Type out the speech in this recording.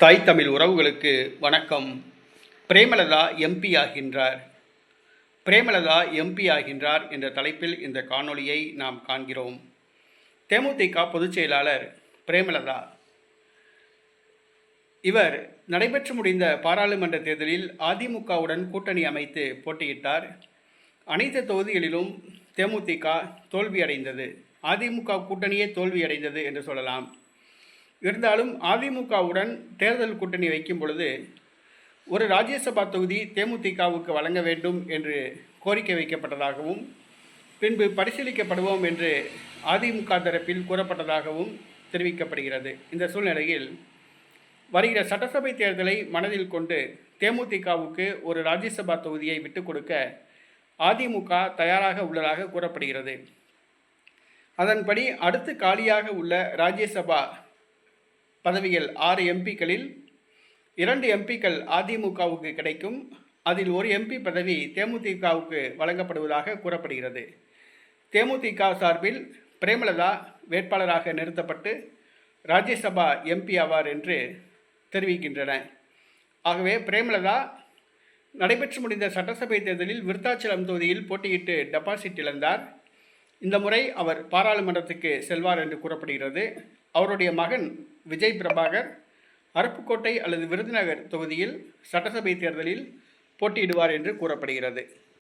தாய் தமிழ் உறவுகளுக்கு வணக்கம். பிரேமலதா எம்பி ஆகின்றார். பிரேமலதா எம்பி ஆகின்றார் என்ற தலைப்பில் இந்த காணொளியை நாம் காண்கிறோம். தேமுதிக பொதுச் செயலாளர் பிரேமலதா. இவர் நடைபெற்று முடிந்த பாராளுமன்ற தேர்தலில் அதிமுகவுடன் கூட்டணி அமைத்து போட்டியிட்டார். அனைத்து தொகுதிகளிலும் தேமுதிக தோல்வியடைந்தது. அதிமுக கூட்டணியே தோல்வியடைந்தது என்று சொல்லலாம். இருந்தாலும் அதிமுகவுடன் தேர்தல் கூட்டணி வைக்கும் பொழுது ஒரு ராஜ்யசபா தொகுதி தேமுதிகவுக்கு வழங்க வேண்டும் என்று கோரிக்கை வைக்கப்பட்டதாகவும் பின்பு பரிசீலிக்கப்படுவோம் என்று அதிமுக தரப்பில் கூறப்பட்டதாகவும் தெரிவிக்கப்படுகிறது. இந்த சூழ்நிலையில் வருகிற சட்டசபை தேர்தலை மனதில் கொண்டு தேமுதிகவுக்கு ஒரு ராஜ்யசபா தொகுதியை விட்டுக் கொடுக்க அதிமுக தயாராக உள்ளதாக கூறப்படுகிறது. அதன்படி அடுத்து காலியாக உள்ள ராஜ்யசபா பதவிகள் ஆறு எம்பிக்களில் இரண்டு எம்பிக்கள் அதிமுகவுக்கு கிடைக்கும். அதில் ஒரு எம்பி பதவி தேமுதிகவுக்கு வழங்கப்படுவதாக கூறப்படுகிறது. தேமுதிக சார்பில் பிரேமலதா வேட்பாளராக நிறுத்தப்பட்டு ராஜ்யசபா எம்பி ஆவார் என்று தெரிவிக்கின்றன. ஆகவே பிரேமலதா நடைபெற்று முடிந்த சட்டசபை தேர்தலில் விருத்தாச்சலம் தொகுதியில் போட்டியிட்டு டெபாசிட் இழந்தார். இந்த முறை அவர் பாராளுமன்றத்துக்கு செல்வார் என்று கூறப்படுகிறது. அவருடைய மகன் விஜய் பிரபாகர் அருப்புக்கோட்டை அல்லது விருதுநகர் தொகுதியில் சட்டசபை தேர்தலில் போட்டியிடுவார் என்று கூறப்படுகிறது.